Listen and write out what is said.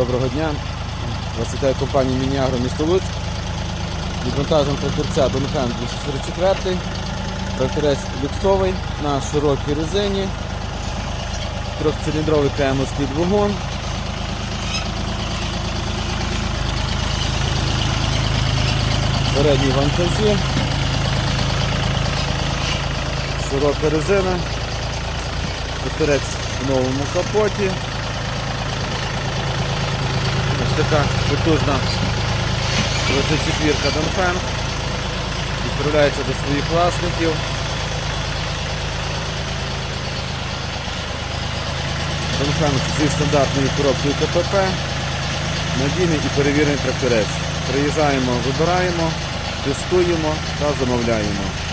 Доброго дня. Вас вітає компанія Мініагро місто Луцьк. Відвантажуємо тракторця Донфен 244. Тракторець люксовий на широкій резині. Трьохциліндровий кремовський двигун. Передні вантажі. Широка резина. Тракторець в новому капоті. Така потужна 24-ка Донфен. Відправляється до своїх власників. Донфен зі стандартною коробкою КПП. Надійний і перевірений тракторець. Приїжджаємо, вибираємо, тестуємо та замовляємо.